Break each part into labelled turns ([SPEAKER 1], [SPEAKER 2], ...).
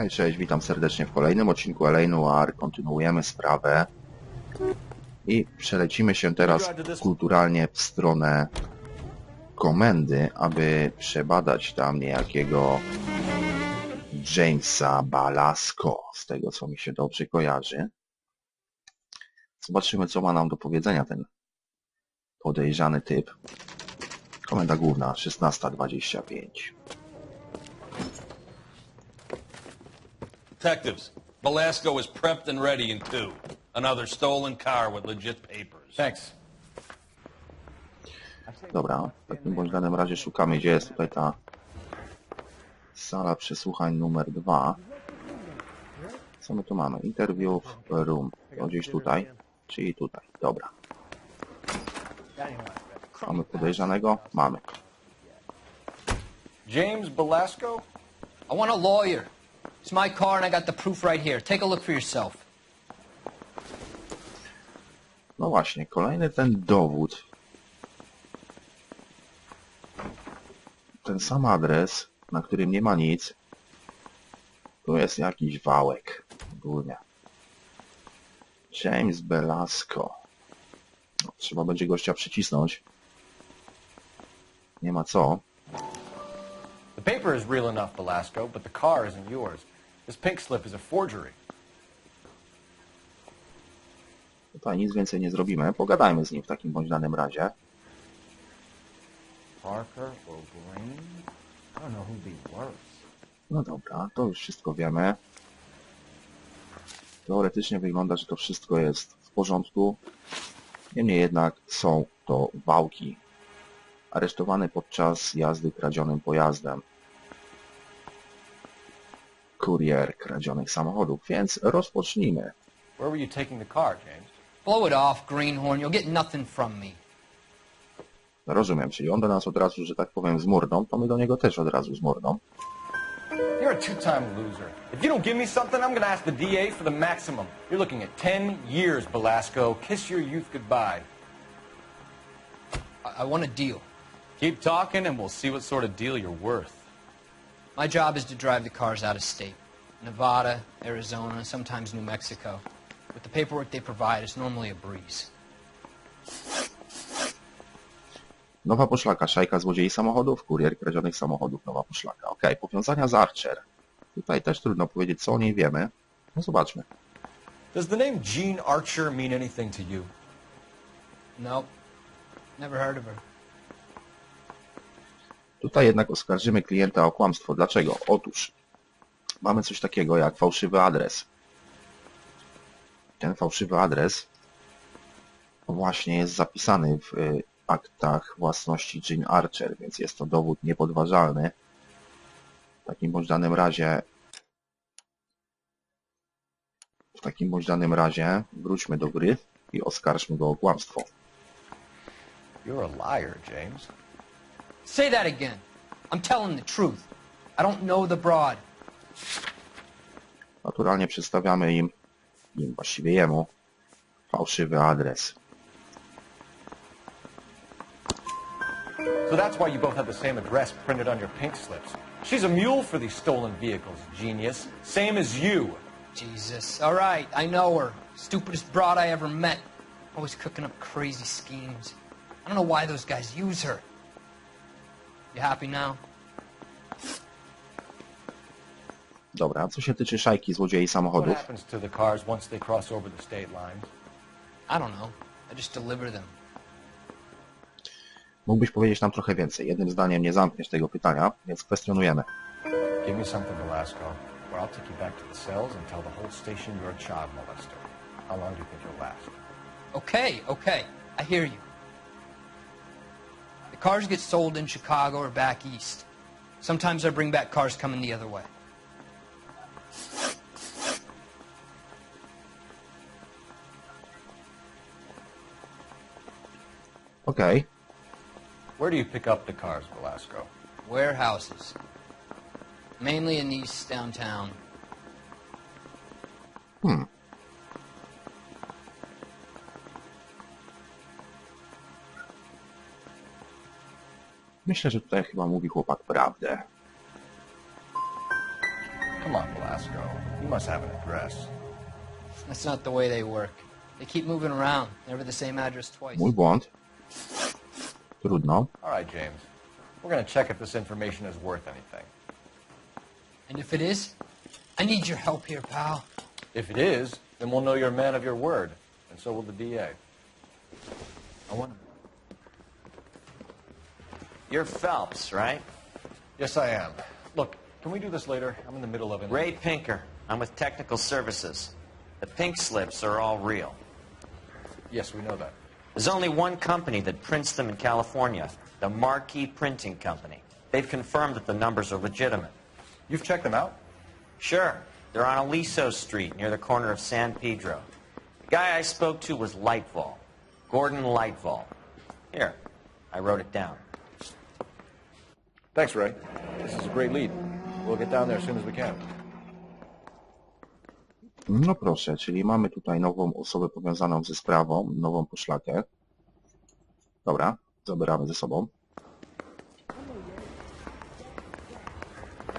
[SPEAKER 1] Hej, cześć, witam serdecznie w kolejnym odcinku LA Noir. Kontynuujemy sprawę i przelecimy się teraz kulturalnie w stronę komendy, aby przebadać tam niejakiego Jamesa Balasco, z tego co mi się dobrze kojarzy. Zobaczymy, co ma nam do powiedzenia ten podejrzany typ. Komenda główna 1625.
[SPEAKER 2] Detectives, Velasco is prepped and ready in two. Another stolen car with legit papers.
[SPEAKER 3] Thanks.
[SPEAKER 1] Dobra, w takim bądź danym razie szukamy, gdzie jest tutaj ta sala przesłuchań numer dwa. Co my tu mamy? Interview room. To gdzieś tutaj, czyli tutaj. Dobra. Mamy podejrzanego? Mamy.
[SPEAKER 3] James Belasco?
[SPEAKER 4] I want a lawyer. It's my car and I got the proof right here. Take a look for yourself.
[SPEAKER 1] No właśnie, kolejny ten dowód. Ten sam adres, na którym nie ma nic. Tu jest jakiś wałek. Ogólnie. James Belasco. No, trzeba będzie gościa przycisnąć. Nie ma co.
[SPEAKER 3] The paper is real enough, Belasco, but the car isn't yours. This pink slip is a forgery.
[SPEAKER 1] Tutaj nic więcej nie zrobimy. Pogadajmy z nim w takim bądź danym razie.
[SPEAKER 3] Parker or Green? I don't know who'd be worse.
[SPEAKER 1] No dobra, to już wszystko wiemy. Teoretycznie wygląda, że to wszystko jest w porządku. Niemniej jednak są to wałki. Aresztowany podczas jazdy kradzionym pojazdem. Kurier kradzionych samochodów, więc rozpocznijmy.
[SPEAKER 3] Where were you taking the car, James?
[SPEAKER 4] Blow it off, Greenhorn. You'll get nothing from me.
[SPEAKER 1] Rozumiem, czyli on do nas od razu, że tak powiem, z mordą, to my do niego też od razu z mordą.
[SPEAKER 3] You're a two-time loser. If you don't give me something, I'm gonna ask the DA for the maximum. You're looking at 10 years, Belasco. Kiss your youth goodbye.
[SPEAKER 4] I, I want a deal.
[SPEAKER 3] Keep talking and we'll see what sort of deal you're worth.
[SPEAKER 4] My job is to drive the cars out of state. Nevada, Arizona, sometimes New Mexico. With the paperwork they provide, it's normally a breeze.
[SPEAKER 1] Nowa poszlaka, szajka złodziei samochodów, kurier kradzionych samochodów, nowa poszlaka. Okej, powiązania z Archer. Tutaj też trudno powiedzieć, co o niej wiemy. No zobaczmy.
[SPEAKER 3] Does the name Jean Archer mean anything to you?
[SPEAKER 4] Nope. Never heard of her.
[SPEAKER 1] Tutaj jednak oskarżymy klienta o kłamstwo. Dlaczego? Otóż mamy coś takiego jak fałszywy adres. Ten fałszywy adres właśnie jest zapisany w y, aktach własności Jean Archer, więc jest to dowód niepodważalny. W takim bądź danym razie w takim bądź danym razie wróćmy do gry i oskarżmy go o kłamstwo.
[SPEAKER 3] You're a liar, James.
[SPEAKER 4] Say that again. I'm telling the truth. I don't know the broad.
[SPEAKER 1] Naturalnie przedstawiamy im, im właściwie jemu, fałszywy adres.
[SPEAKER 3] So that's why you both have the same address printed on your pink slips. She's a mule for these stolen vehicles, genius. Same as you.
[SPEAKER 4] Jesus. All right, I know her. Stupidest broad I ever met. Always cooking up crazy schemes. I don't know why those guys use her. You happy now?
[SPEAKER 1] Dobra, co się tyczy szajki złodziei
[SPEAKER 3] What
[SPEAKER 1] samochodów,
[SPEAKER 3] happens to the cars once they cross over the state lines?
[SPEAKER 4] I don't know. I just deliver them.
[SPEAKER 1] mógłbyś powiedzieć nam trochę więcej. Jednym zdaniem nie zamkniesz tego pytania, więc kwestionujemy.
[SPEAKER 3] Give me something, Velasco, or I'll take you back to the cells and tell the whole station you're a child molester. How long do you think you'll last?
[SPEAKER 4] Okay, okay. I hear you. The cars get sold in Chicago or back east. Sometimes I bring back cars coming the other way.
[SPEAKER 1] Okay.
[SPEAKER 3] Where do you pick up the cars, Velasco?
[SPEAKER 4] Warehouses. Mainly in east downtown.
[SPEAKER 1] hmm. Myślę, że tutaj chyba mówi chłopak prawdę.
[SPEAKER 3] Come on, Velasco. You must have an address.
[SPEAKER 4] That's not the way they work. They keep moving around, never the same address twice.
[SPEAKER 1] Mój błąd. Trudno.
[SPEAKER 3] All right, James. We're going to check if this information is worth anything.
[SPEAKER 4] And if it is, I need your help here, pal.
[SPEAKER 3] If it is, then we'll know you're a man of your word, and so will the DA. I want.
[SPEAKER 5] You're Phelps, right?
[SPEAKER 3] Yes, I am. Look, can we do this later? I'm in the middle of it.
[SPEAKER 5] Ray Pinker. I'm with Technical Services. The pink slips are all real.
[SPEAKER 3] Yes, we know that.
[SPEAKER 5] There's only one company that prints them in California, the Marquee Printing Company. They've confirmed that the numbers are legitimate.
[SPEAKER 3] You've checked them out?
[SPEAKER 5] Sure, they're on Aliso Street near the corner of San Pedro. The guy I spoke to was Lightfall, Gordon Lightfall. Here, I wrote it down.
[SPEAKER 3] Thanks, Ray. This is a great lead. We'll get down there as soon as we can.
[SPEAKER 1] No proszę, czyli mamy tutaj nową osobę powiązaną ze sprawą, nową poszlakę. Dobra, zabieramy ze sobą.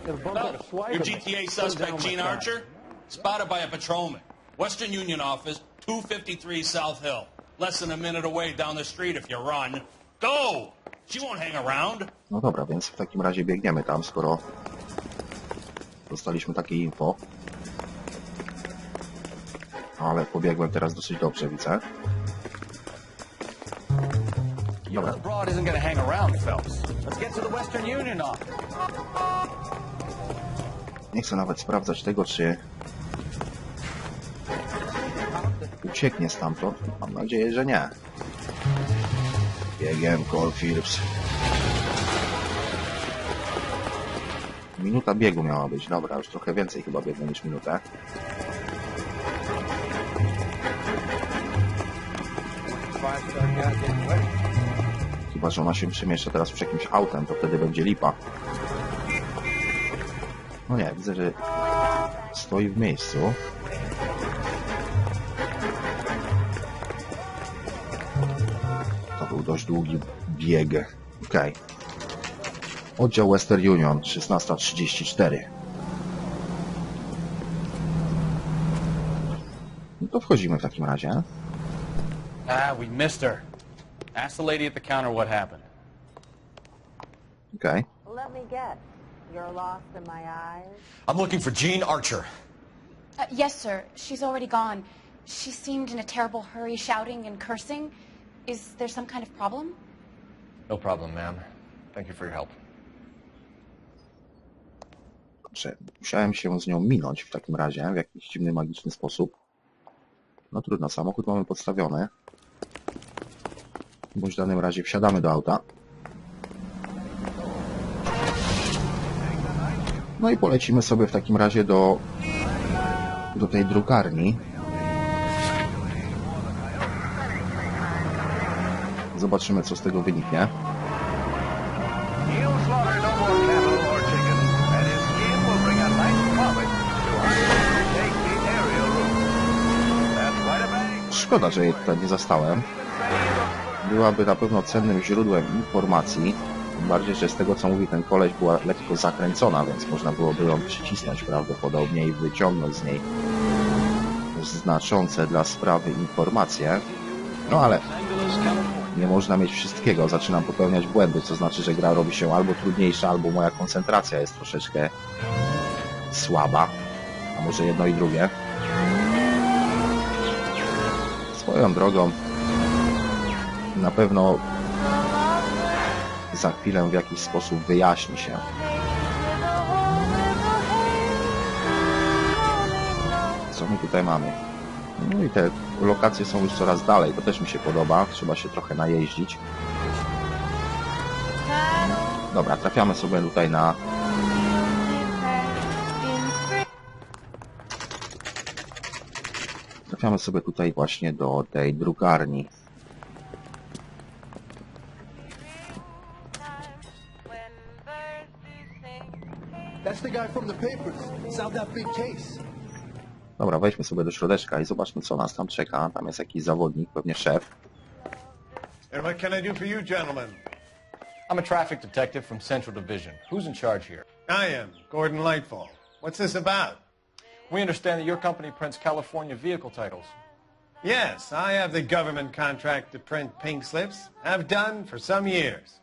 [SPEAKER 2] Your GTA suspect, Gene Archer, spotted by a patrolman. Western Union office, 253 South Hill. Less than a minute away down the street if you run. Go!
[SPEAKER 1] No dobra, więc w takim razie biegniemy tam, skoro dostaliśmy takie info. Ale pobiegłem teraz dosyć dobrze, widzę. Dobra, nie chcę nawet sprawdzać tego, czy ucieknie stamtąd. Mam nadzieję, że nie. Biegiem, Cole Phillips. Minuta biegu miała być, dobra, już trochę więcej chyba biegnę niż minutę. Chyba, że ona się przemieszcza teraz przy jakimś autem, to wtedy będzie lipa. No nie, widzę, że stoi w miejscu. Długi bieg. Okej. Oddział Western Union, 16.34. No to wchodzimy w takim razie.
[SPEAKER 3] Ah, we missed her. Ask the lady at the counter what happened.
[SPEAKER 1] Okay.
[SPEAKER 6] Let me guess. You're lost in my eyes?
[SPEAKER 3] I'm looking for Jean Archer.
[SPEAKER 7] Uh, yes, sir. She's already gone. She seemed in a terrible hurry, shouting and cursing. Is there some kind of problem?
[SPEAKER 3] No problem, ma'am. Thank you for your help.
[SPEAKER 1] Dobrze, musiałem się z nią minąć w takim razie, w jakiś dziwny, magiczny sposób. No trudno, samochód mamy podstawiony. Bądź w danym razie wsiadamy do auta. No i polecimy sobie w takim razie do, do tej drukarni. Zobaczymy, co z tego wyniknie.
[SPEAKER 8] He'll slaughter no more cattle or chickens, and his skin will bring a nice profit to hunters who take the aerial route. That's quite a bang.
[SPEAKER 1] Szkoda, że jej tutaj nie zastałem. Byłaby na pewno cennym źródłem informacji. Tym bardziej, że z tego co mówi ten koleś była lekko zakręcona, więc można byłoby ją przycisnąć prawdopodobnie i wyciągnąć z niej znaczące dla sprawy informacje. No ale nie można mieć wszystkiego. Zaczynam popełniać błędy, co znaczy, że gra robi się albo trudniejsza, albo moja koncentracja jest troszeczkę słaba. A może jedno i drugie. Swoją drogą na pewno za chwilę w jakiś sposób wyjaśni się. Co my tutaj mamy? No i te lokacje są już coraz dalej, to też mi się podoba, trzeba się trochę najeździć. Dobra, trafiamy sobie tutaj na trafiamy sobie tutaj właśnie do tej drukarni.
[SPEAKER 9] That's the guy from the papers. Solved that big case.
[SPEAKER 1] Dobra, wejdźmy sobie do środeczka i zobaczmy, co nas tam czeka. Tam jest jakiś zawodnik, pewnie szef.
[SPEAKER 8] And what can I do for you, gentlemen?
[SPEAKER 3] I'm a traffic detective from Central Division. Who's in charge here?
[SPEAKER 8] I am Gordon Lightfall.
[SPEAKER 10] What's this about?
[SPEAKER 3] We understand that your company prints California vehicle titles.
[SPEAKER 10] Yes, I have the government contract to print pink slips. Have done for some years.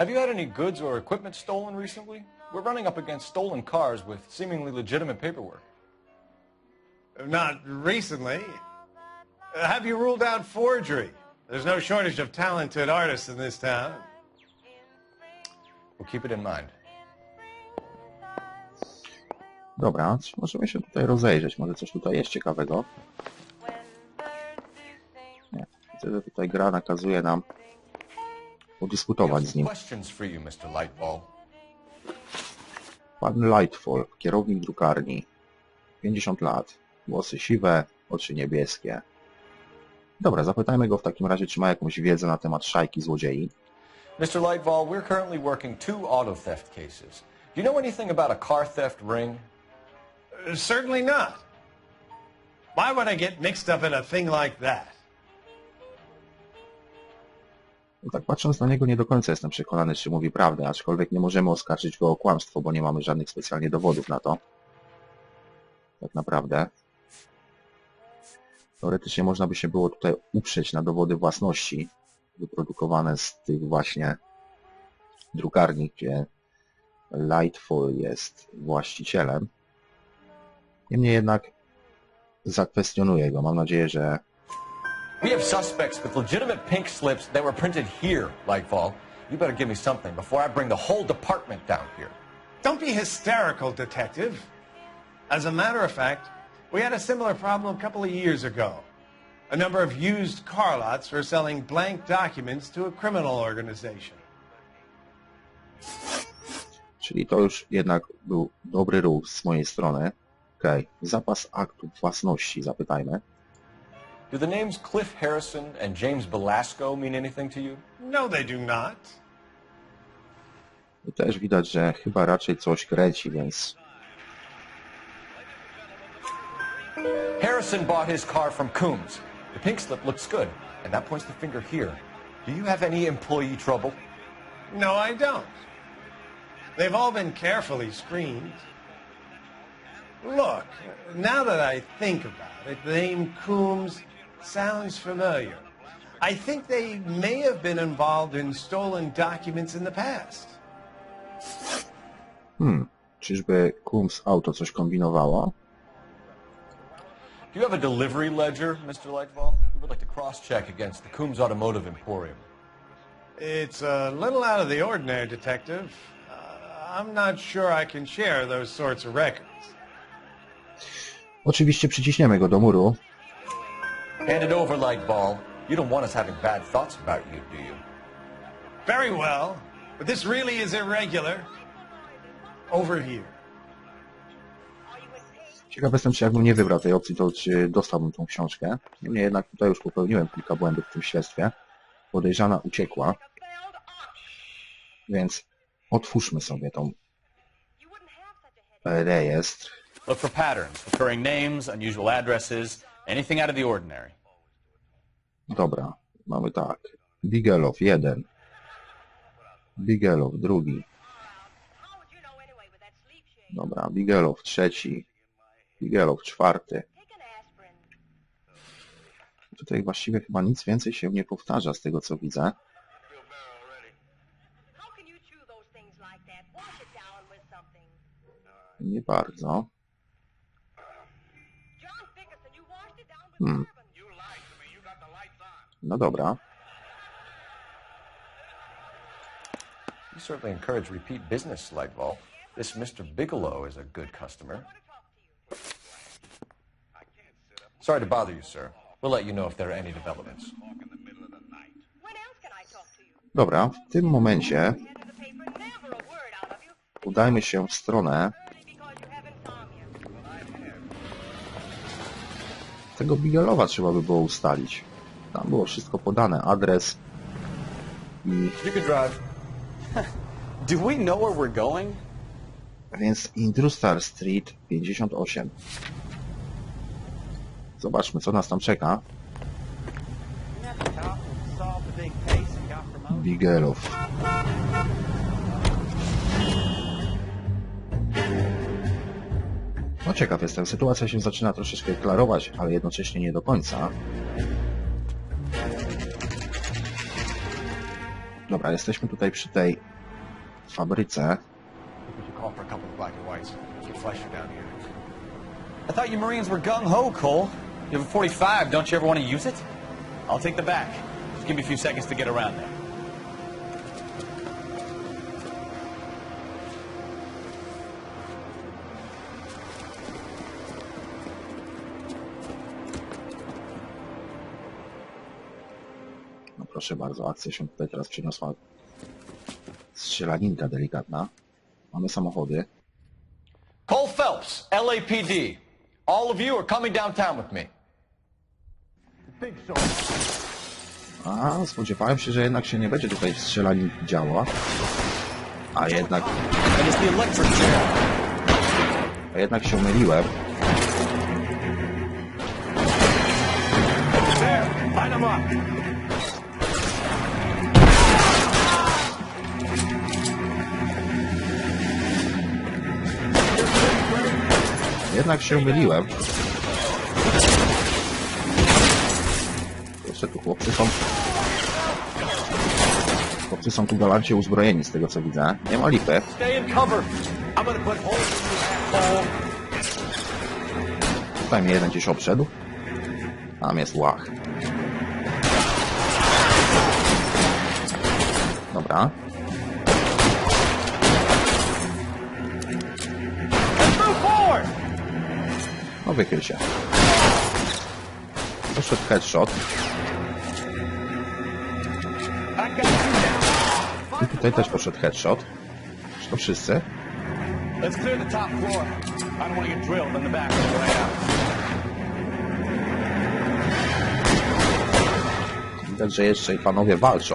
[SPEAKER 3] Have you had any goods or equipment stolen recently? We're running up against stolen cars with seemingly legitimate paperwork.
[SPEAKER 10] Not recently. Uh, Have you ruled out forgery? There's no shortage of talented artists in this town.
[SPEAKER 3] We'll keep it in mind.
[SPEAKER 1] Dobra, możemy się tutaj rozejrzeć. Może coś tutaj jest ciekawego. Nie. Widzę, że tutaj gra nakazuje nam podyskutować z nim. Pan Lightfall, kierownik drukarni. 50 lat. Włosy siwe, oczy niebieskie. Dobra, zapytajmy go w takim razie, czy ma jakąś wiedzę na temat szajki złodziei.
[SPEAKER 3] Mr. Lightball, we're currently working two auto theft cases. Do you know anything about a car theft ring?
[SPEAKER 10] Uh, certainly not. Why would I get mixed up in a thing like that?
[SPEAKER 1] No tak patrząc na niego nie do końca jestem przekonany, czy mówi prawdę, aczkolwiek nie możemy oskarżyć go o kłamstwo, bo nie mamy żadnych specjalnie dowodów na to. Tak naprawdę. Teoretycznie można by się było tutaj uprzeć na dowody własności wyprodukowane z tych właśnie drukarni, gdzie Lightfall jest właścicielem. Niemniej jednak zakwestionuję go. Mam nadzieję, że
[SPEAKER 3] We have suspects with legitimate pink slips that were printed here, Lightfall. You better give me something before I bring the whole department down here.
[SPEAKER 10] Don't be hysterical, Detective. As a matter of fact, we had a similar problem a couple of years ago. A number of used car lots were selling blank documents to a criminal organization.
[SPEAKER 1] Czyli to już jednak był dobry ruch z mojej strony. Okej, zapas aktów własności, zapytajmy.
[SPEAKER 3] Do the names Cliff Harrison and James Belasco mean anything to you?
[SPEAKER 10] No, they do not.
[SPEAKER 1] I też widać, że chyba raczej coś kręci, więc
[SPEAKER 3] Harrison bought his car from Coombs. The pink slip looks good, and that points the finger here. Do you have any employee trouble?
[SPEAKER 10] No, I don't. They've all been carefully screened. Look, now that I think about it, the name Coombs sounds familiar. I think they may have been involved in stolen documents in the past.
[SPEAKER 1] hmm, czyżby Coombs Auto coś kombinowało?
[SPEAKER 3] Do you have a delivery ledger, Mr. Lightfall? We would like to cross-check against the Coombs Automotive Emporium.
[SPEAKER 10] It's a little out of the ordinary, Detective. Uh, I'm not sure I can share those sorts of records.
[SPEAKER 1] Oczywiście przyciśniemy go do muru.
[SPEAKER 3] Hand it over, Lightball. You don't want us having bad thoughts about you, do you?
[SPEAKER 10] Very well, but this really is irregular. Over here.
[SPEAKER 1] Ciekaw jestem, czy jakbym nie wybrał tej opcji, to czy dostałbym tą książkę. Niemniej jednak tutaj już popełniłem kilka błędów w tym śledztwie. Podejrzana uciekła. Więc otwórzmy sobie tą rejestr.
[SPEAKER 2] Look for patterns, recurring names, unusual addresses, anything out of the ordinary.
[SPEAKER 1] Dobra, mamy tak. Bigelow jeden. Bigelow drugi. Dobra, Bigelow trzeci. Bigelow czwarty. Tutaj właściwie chyba nic więcej się nie powtarza z tego co widzę. Nie bardzo. Hmm. No dobra.
[SPEAKER 3] You certainly encourage repeat business, Lightball. This Mr. Bigelow is a good customer. Sorry to bother you, sir. We'll let you know if there are any developments.
[SPEAKER 1] Dobra, w tym momencie udajmy się w stronę tego Bigelowa trzeba by było ustalić. Tam było wszystko podane, adres i
[SPEAKER 3] You can drive.
[SPEAKER 2] Do we know where we're going?
[SPEAKER 1] więc Indrustar Street 58. Zobaczmy co nas tam czeka. Bigelow. No ciekaw jestem, sytuacja się zaczyna troszeczkę klarować, ale jednocześnie nie do końca. Dobra, jesteśmy tutaj przy tej fabryce.
[SPEAKER 3] I thought you Marines were gung-ho, Cole. You have a 45. Don't you ever want to use it? I'll take the back. Just give me a few seconds to get around there.
[SPEAKER 1] No proszę bardzo, akcja się tutaj teraz przeniosła. Strzelaninka delikatna. Mamy samochody.
[SPEAKER 3] Cole Phelps, LAPD. All of you are coming downtown with me.
[SPEAKER 1] A, spodziewałem się, że jednak się nie będzie tutaj strzelanin działa. A jednak, a jednak się myliłem. Jednak się myliłem. Jeszcze tu chłopcy są... Chłopcy są tu galancie uzbrojeni z tego co widzę. Nie ma lipy. Tutaj mnie jeden gdzieś obszedł. Tam jest łach. Dobra. No wychyl się. Poszedł headshot.
[SPEAKER 3] I
[SPEAKER 1] tutaj też poszedł headshot. Czy to wszyscy?
[SPEAKER 3] now. Let's clear the top floor. I don't want to get drilled in the back on the way out.
[SPEAKER 1] Widać, że jeszcze i panowie walczą.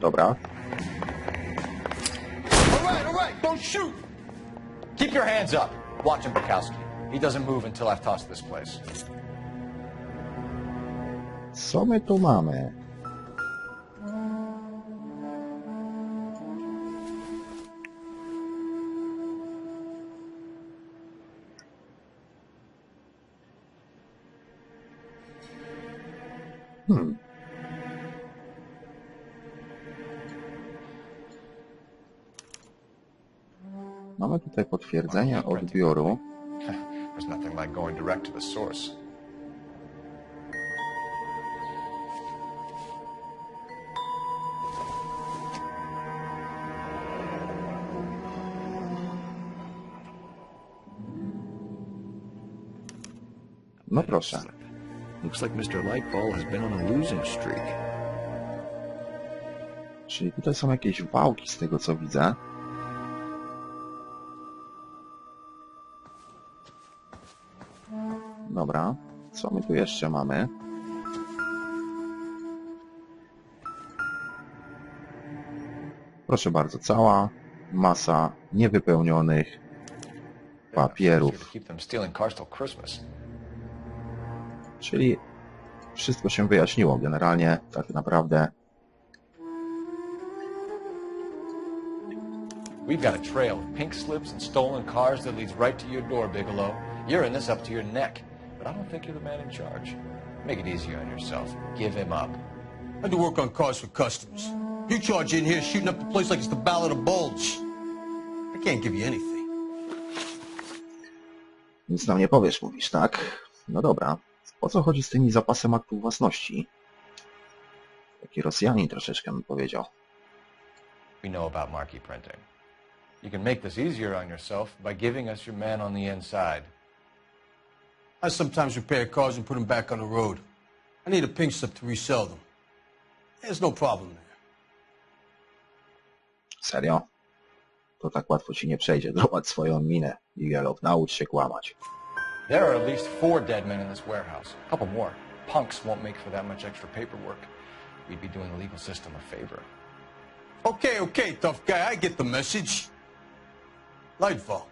[SPEAKER 1] Dobra.
[SPEAKER 3] All right, all right, don't shoot. Keep your hands up. Watch him, Bukowski. He doesn't move until I've tossed this place.
[SPEAKER 1] Co my tu mamy? Hmm. Mamy tutaj potwierdzenie odbioru.
[SPEAKER 3] There's nothing like going direct to the source.
[SPEAKER 1] No proszę.
[SPEAKER 11] Looks like Mr. Lightball has been on a losing streak.
[SPEAKER 1] Czyli tutaj są jakieś wałki z tego co widzę. Dobra. Co my tu jeszcze mamy? Proszę bardzo, cała masa niewypełnionych papierów. Czyli wszystko się wyjaśniło. Generalnie tak naprawdę
[SPEAKER 3] We've got a trail of pink slips and stolen cars that leads right to your door, Bigelow. You're in this up to your neck, but I don't think you're the man in charge. Make it easier on yourself. Give him up.
[SPEAKER 12] I do work on cars for customers. You charge in here shooting up the place like it's the Ballad of Bulge. I can't give you anything.
[SPEAKER 1] Nic nam nie powiesz, mówisz, tak? No dobra. O co chodzi z tymi zapasem aktów własności? Taki Rosjanin troszeczkę mi powiedział.
[SPEAKER 3] We know about marquee printing. You can make this easier on yourself by giving us your man on the inside.
[SPEAKER 12] I sometimes repair cars and put them back on the road. I need a pink slip to resell them. There's no problem there.
[SPEAKER 1] Serio? To tak łatwo ci nie przejdzie. Zobacz swoją minę. Miguelow, naucz się kłamać.
[SPEAKER 3] There are at least four dead men in this warehouse. A couple more. Punks won't make for that much extra paperwork. We'd be doing the legal system a favor.
[SPEAKER 12] Okay, okay, tough guy, I get the message. Lightfall,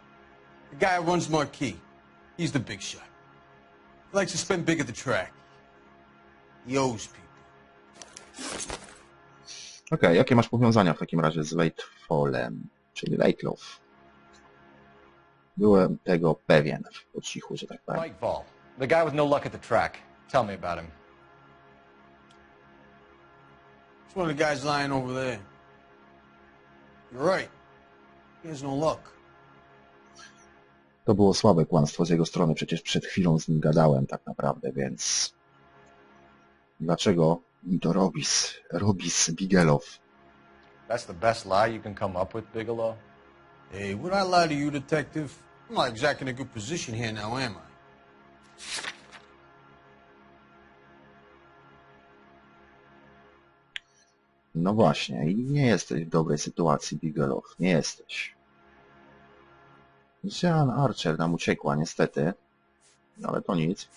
[SPEAKER 12] the guy who runs Marquee. He's the big shot. He likes to spend big at the track. He owes people.
[SPEAKER 1] Okej, jakie masz powiązania w takim razie z Lightfallem, czyli Lightloaf? Byłem tego pewien po cichu, że tak powiem.
[SPEAKER 3] Lightfall. The guy with no luck at the track. Tell me about him.
[SPEAKER 12] It's one of the guys lying over there. You're right. He has no luck.
[SPEAKER 1] To było słabe kłamstwo z jego strony, przecież przed chwilą z nim gadałem tak naprawdę, więc... Dlaczego mi to robisz? Robisz Bigelow.
[SPEAKER 3] That's the best lie you can come up with, Bigelow?
[SPEAKER 12] Hey, would I lie to you, detective? I'm not exactly in a good position here now, am I?
[SPEAKER 1] No właśnie, i nie jesteś w dobrej sytuacji, Bigelow. Nie jesteś. Jean Archer nam uciekła, niestety. Ale to nic.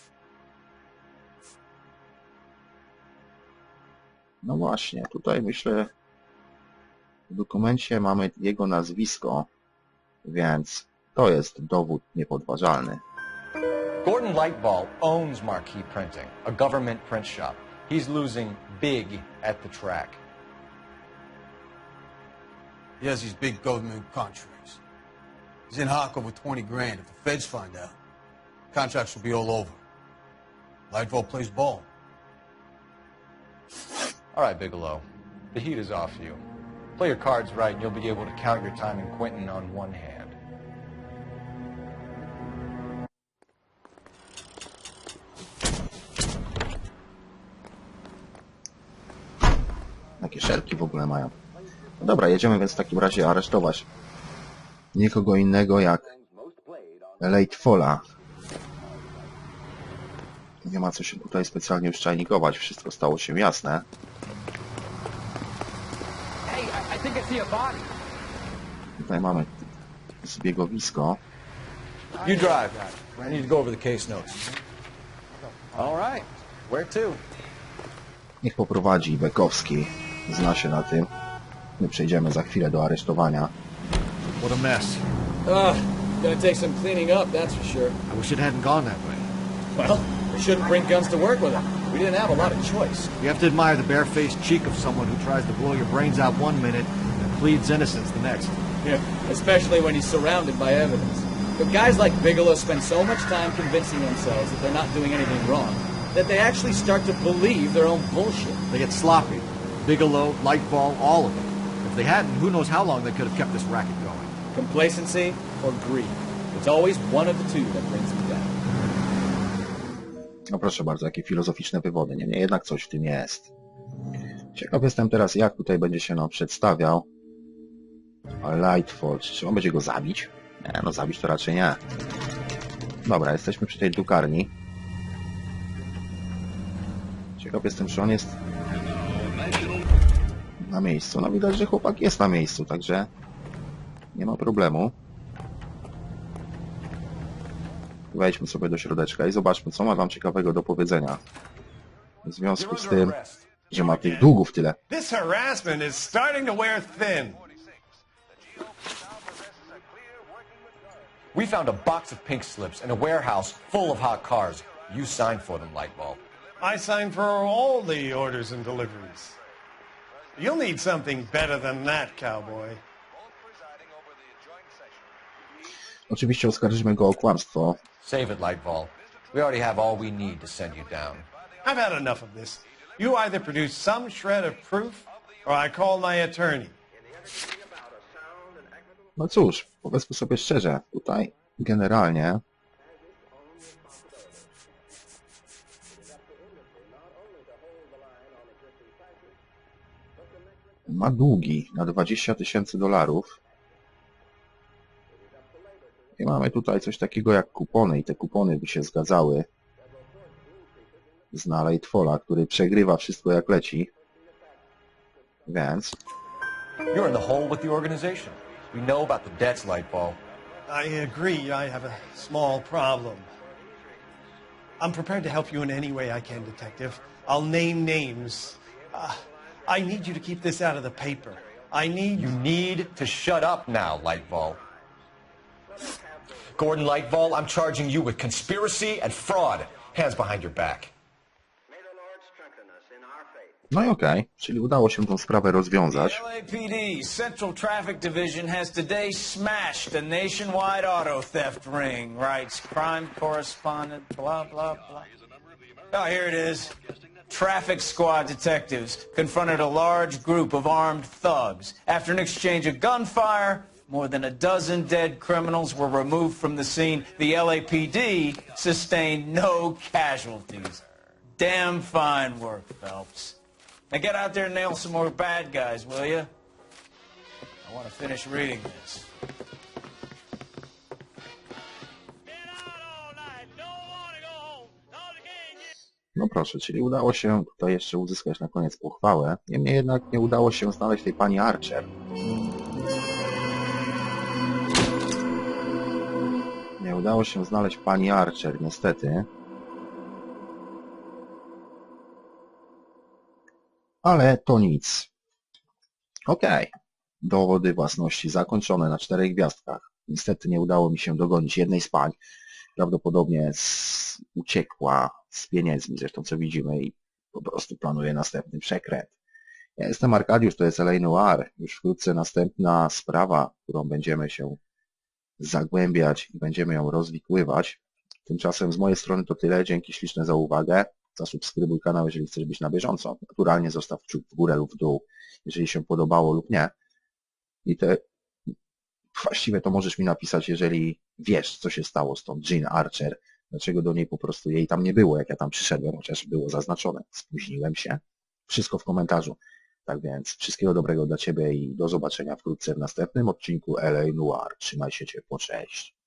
[SPEAKER 1] No właśnie, tutaj myślę, w dokumencie mamy jego nazwisko, więc to jest dowód niepodważalny.
[SPEAKER 3] Gordon Lightball owns Marquee Printing, a government print shop. He's losing big at the track.
[SPEAKER 12] He has these big government contracts. He's in hock over 20 grand. If the feds find out, contracts will be all over. Lightfall plays ball.
[SPEAKER 3] All right, Bigelow. The heat is off you. Play your cards right, and you'll be able to count your time in Quentin on one hand.
[SPEAKER 1] Jakie szelki w ogóle mają. No dobra, jedziemy więc w takim razie aresztować nikogo innego jak Lightfalla. Nie ma co się tutaj specjalnie uszczajnikować, wszystko stało się jasne. Tutaj mamy zbiegowisko.
[SPEAKER 3] You drive. I need to go over the case notes. All right. Where to?
[SPEAKER 1] Niech poprowadzi Bekowski. Zna się na tym. My przejdziemy za chwilę do aresztowania.
[SPEAKER 11] What a mess.
[SPEAKER 13] Uh, gonna take some cleaning up, that's for sure.
[SPEAKER 11] I wish it hadn't gone that way.
[SPEAKER 13] Well, we shouldn't bring guns to work with them. We didn't have a lot of choice.
[SPEAKER 11] You have to admire the barefaced cheek of someone who tries to blow your brains out one minute and pleads innocence the next.
[SPEAKER 13] Yeah, especially when he's surrounded by evidence. But guys like Bigelow spend so much time convincing themselves that they're not doing anything wrong that they actually start to believe their own bullshit.
[SPEAKER 11] They get sloppy. Bigelow, Lightball, all of them. If they hadn't, who knows how long they could have kept this racket going.
[SPEAKER 13] Complacency or greed. It's always one of the two that brings them down.
[SPEAKER 1] No proszę bardzo, jakie filozoficzne wywody. Nie, nie, jednak coś w tym jest. Ciekaw jestem teraz, jak tutaj będzie się no przedstawiał Lightfall. Czy on będzie go zabić? Nie, no zabić to raczej nie. Dobra, jesteśmy przy tej drukarni. Ciekaw jestem, czy on jest na miejscu. No widać, że chłopak jest na miejscu, także nie ma problemu. Wejdźmy sobie do środeczka i zobaczmy, co ma wam ciekawego do powiedzenia. W związku z tym, że ma tych długów tyle.
[SPEAKER 3] We found a box of pink slips in a warehouse full of hot cars. You signed for them, Lightbulb.
[SPEAKER 10] I signed for all the orders and deliveries. You'll need something better than that, cowboy.
[SPEAKER 1] Oczywiście oskarżymy go o kłamstwo.
[SPEAKER 3] Save it, Lightball. We already have all we need to send you down.
[SPEAKER 10] I've had enough of this. You either produce some shred of proof, or I call my attorney.
[SPEAKER 1] No cóż, powiedzmy sobie szczerze, tutaj generalnie ma długi na 20 tysięcy dolarów. I mamy tutaj coś takiego jak kupony i te kupony by się zgadzały z Lightfalla, który przegrywa wszystko jak leci. Więc
[SPEAKER 3] You're in the hole with the organization. We know about the debts, Lightball.
[SPEAKER 10] I agree I have a small problem. I'm prepared to help you in any way I can, Detective. I'll name names. Uh, I need you to keep this out of the paper. I need...
[SPEAKER 3] You need to shut up now, Lightball. Gordon Lightball, I'm charging you with conspiracy and fraud. Hands behind your back.
[SPEAKER 8] May the Lord strengthen us
[SPEAKER 1] No i okej, czyli udało się tą sprawę rozwiązać.
[SPEAKER 13] LAPD Central Traffic Division has today smashed a nationwide auto theft ring, writes crime correspondent, blah, blah, blah. Oh, here it is. Traffic squad detectives confronted a large group of armed thugs. After an exchange of gunfire, more than a dozen dead criminals were removed from the scene. The LAPD sustained no casualties. Damn fine work, Phelps. Now get out there and nail some more bad guys, will you? I want to finish reading this.
[SPEAKER 1] No proszę, czyli udało się tutaj jeszcze uzyskać na koniec pochwałę. Niemniej jednak nie udało się znaleźć tej pani Archer. Udało się znaleźć pani Archer, niestety. Ale to nic. Okej. Dowody własności zakończone na czterech gwiazdkach. Niestety nie udało mi się dogonić jednej z pań. Prawdopodobnie z... uciekła z pieniędzmi, zresztą co widzimy i po prostu planuje następny przekręt. Ja jestem Arkadiusz, to jest LA Noir. Już wkrótce następna sprawa, którą będziemy się zagłębiać i będziemy ją rozwikływać. Tymczasem z mojej strony to tyle. Dzięki śliczne za uwagę. Zasubskrybuj kanał, jeżeli chcesz być na bieżąco. Naturalnie zostaw kciuk w górę lub w dół, jeżeli się podobało lub nie. I te właściwie to możesz mi napisać, jeżeli wiesz, co się stało z tą Jean Archer, dlaczego do niej po prostu jej tam nie było, jak ja tam przyszedłem, chociaż było zaznaczone. Spóźniłem się. Wszystko w komentarzu. Tak więc wszystkiego dobrego dla Ciebie i do zobaczenia wkrótce w następnym odcinku LA Noir. Trzymaj się ciepło, cześć.